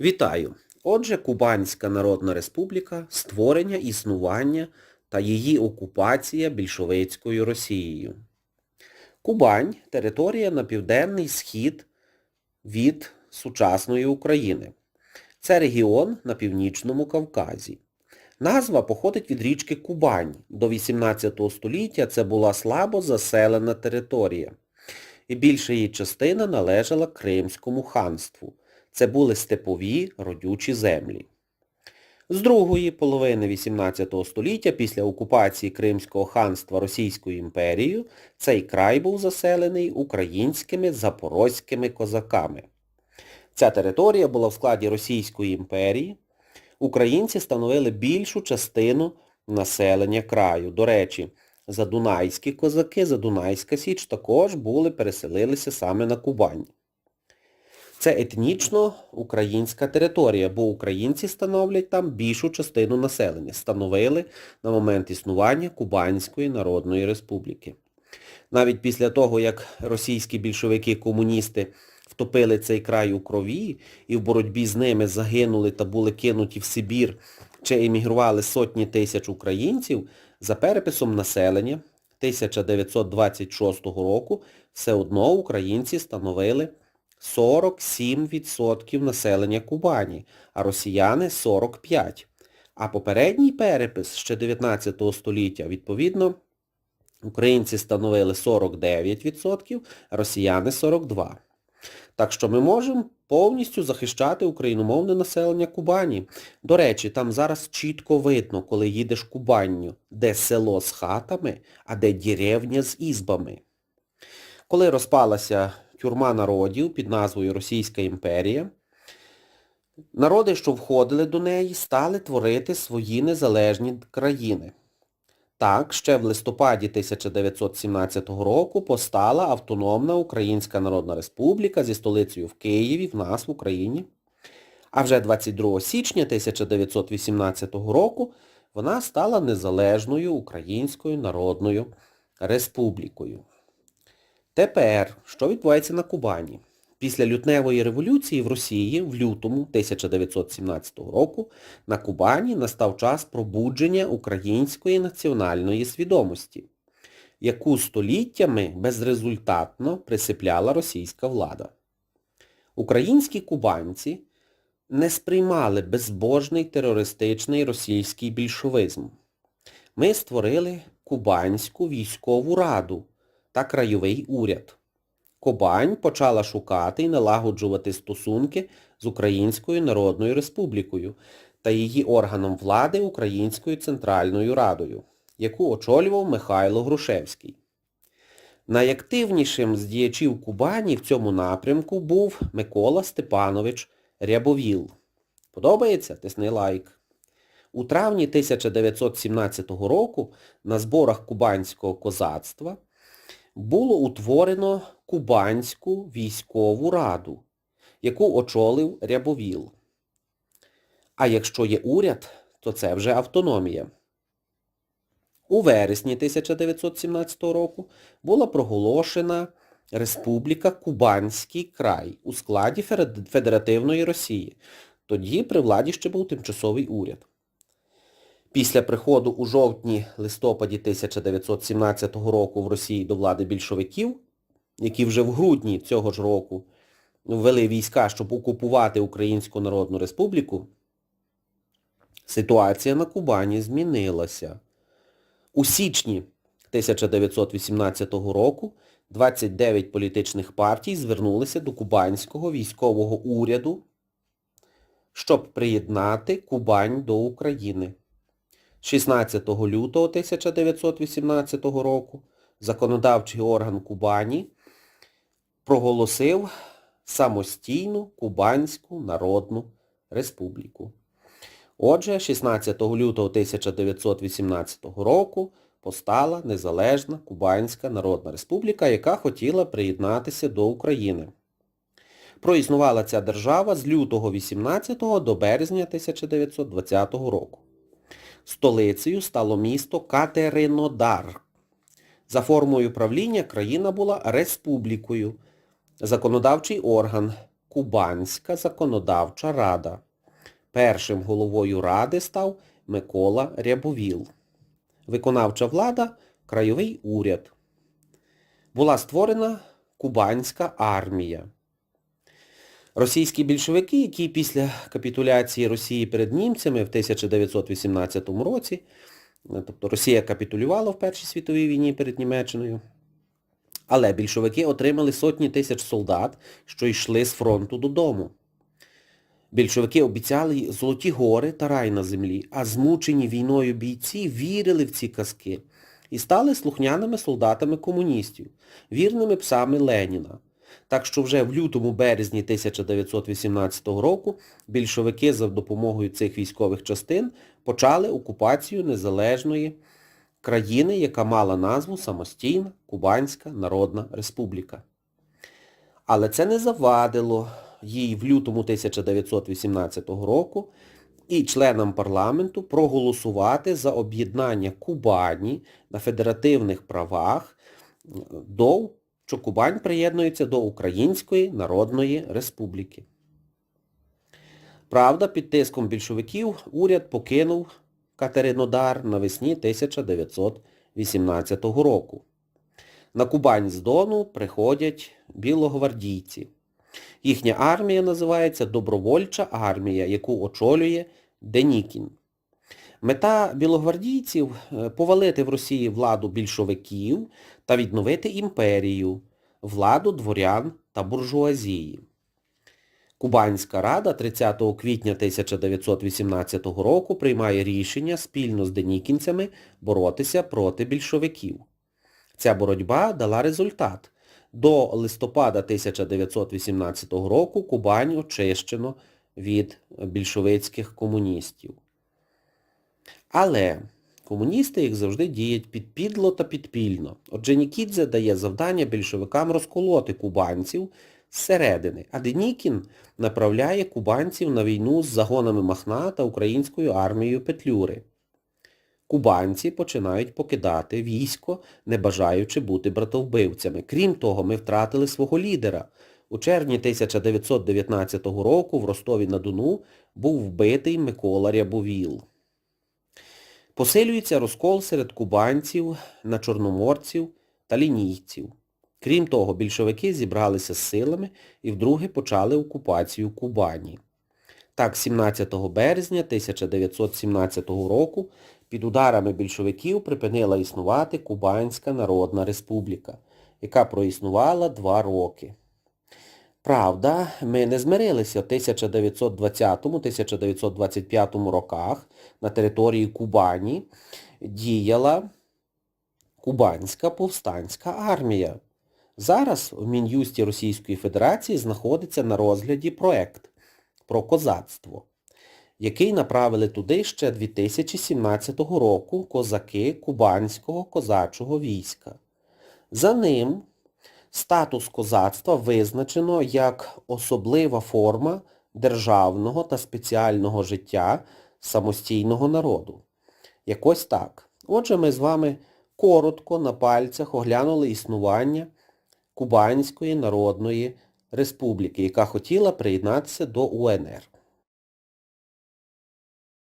Вітаю! Отже, Кубанська Народна Республіка, створення, існування та її окупація більшовицькою Росією. Кубань – територія на південний схід від сучасної України. Це регіон на Північному Кавказі. Назва походить від річки Кубань. До 18 століття це була слабо заселена територія. І більша її частина належала Кримському ханству. Це були степові родючі землі. З другої половини XVIII століття, після окупації Кримського ханства Російською імперією, цей край був заселений українськими запорозькими козаками. Ця територія була в складі Російської імперії. Українці становили більшу частину населення краю. До речі, задунайські козаки, Задунайська Січ також були, переселилися саме на Кубань. Це етнічно українська територія, бо українці становлять там більшу частину населення. Становили на момент існування Кубанської Народної Республіки. Навіть після того, як російські більшовики-комуністи втопили цей край у крові і в боротьбі з ними загинули та були кинуті в Сибір чи емігрували сотні тисяч українців, за переписом населення 1926 року все одно українці становили 47% населення Кубані, а росіяни 45%. А попередній перепис ще 19 століття, відповідно, українці становили 49%, а росіяни 42%. Так що ми можемо повністю захищати україномовне населення Кубані. До речі, там зараз чітко видно, коли їдеш Кубанню, де село з хатами, а де деревня з ізбами. Коли розпалася тюрма народів під назвою Російська імперія, народи, що входили до неї, стали творити свої незалежні країни. Так, ще в листопаді 1917 року постала Автономна Українська Народна Республіка зі столицею в Києві, в нас в Україні. А вже 22 січня 1918 року вона стала Незалежною Українською Народною Республікою. Тепер, що відбувається на Кубані? Після лютневої революції в Росії в лютому 1917 року на Кубані настав час пробудження української національної свідомості, яку століттями безрезультатно присипляла російська влада. Українські кубанці не сприймали безбожний терористичний російський більшовизм. Ми створили Кубанську військову раду та краєвий уряд. Кобань почала шукати і налагоджувати стосунки з Українською Народною Республікою та її органом влади Українською Центральною Радою, яку очолював Михайло Грушевський. Найактивнішим з діячів Кубані в цьому напрямку був Микола Степанович Рябовіл. Подобається? Тисни лайк. У травні 1917 року на зборах кубанського козацтва було утворено Кубанську військову раду, яку очолив Рябовіл. А якщо є уряд, то це вже автономія. У вересні 1917 року була проголошена Республіка Кубанський край у складі Федеративної Росії. Тоді при владі ще був тимчасовий уряд. Після приходу у жовтні-листопаді 1917 року в Росії до влади більшовиків, які вже в грудні цього ж року ввели війська, щоб окупувати Українську Народну Республіку, ситуація на Кубані змінилася. У січні 1918 року 29 політичних партій звернулися до Кубанського військового уряду, щоб приєднати Кубань до України. 16 лютого 1918 року законодавчий орган Кубані проголосив самостійну Кубанську Народну Республіку. Отже, 16 лютого 1918 року постала Незалежна Кубанська Народна Республіка, яка хотіла приєднатися до України. Проіснувала ця держава з лютого 18 до березня 1920 року. Столицею стало місто Катеринодар. За формою правління країна була республікою. Законодавчий орган Кубанська законодавча рада. Першим головою ради став Микола Рябовіл. Виконавча влада – краєвий уряд. Була створена Кубанська армія. Російські більшовики, які після капітуляції Росії перед німцями в 1918 році, тобто Росія капітулювала в Першій світовій війні перед Німеччиною, але більшовики отримали сотні тисяч солдат, що йшли з фронту додому. Більшовики обіцяли золоті гори та рай на землі, а змучені війною бійці вірили в ці казки і стали слухняними солдатами комуністів, вірними псами Леніна. Так що вже в лютому-березні 1918 року більшовики за допомогою цих військових частин почали окупацію незалежної країни, яка мала назву самостійна Кубанська Народна Республіка. Але це не завадило їй в лютому 1918 року і членам парламенту проголосувати за об'єднання Кубані на федеративних правах до що Кубань приєднується до Української Народної Республіки. Правда, під тиском більшовиків уряд покинув Катеринодар навесні 1918 року. На Кубань з Дону приходять білогвардійці. Їхня армія називається Добровольча армія, яку очолює Денікін. Мета білогвардійців – повалити в Росії владу більшовиків та відновити імперію, владу дворян та буржуазії. Кубанська рада 30 квітня 1918 року приймає рішення спільно з денікінцями боротися проти більшовиків. Ця боротьба дала результат. До листопада 1918 року Кубань очищено від більшовицьких комуністів. Але комуністи, як завжди, діють підпідло та підпільно. Отже, Нікідзе дає завдання більшовикам розколоти кубанців зсередини, а Денікін направляє кубанців на війну з загонами Махна та українською армією Петлюри. Кубанці починають покидати військо, не бажаючи бути братовбивцями. Крім того, ми втратили свого лідера. У червні 1919 року в Ростові-на-Дону був вбитий Микола Рябовіл. Посилюється розкол серед кубанців на чорноморців та лінійців. Крім того, більшовики зібралися з силами і вдруге почали окупацію Кубані. Так, 17 березня 1917 року під ударами більшовиків припинила існувати Кубанська Народна Республіка, яка проіснувала два роки. Правда, ми не змирилися в 1920-1925 роках на території Кубані діяла Кубанська повстанська армія. Зараз в Мін'юсті Російської Федерації знаходиться на розгляді проект про козацтво, який направили туди ще 2017 року козаки Кубанського козачого війська. За ним статус козацтва визначено як особлива форма державного та спеціального життя самостійного народу. Якось так. Отже, ми з вами коротко на пальцях оглянули існування Кубанської Народної Республіки, яка хотіла приєднатися до УНР.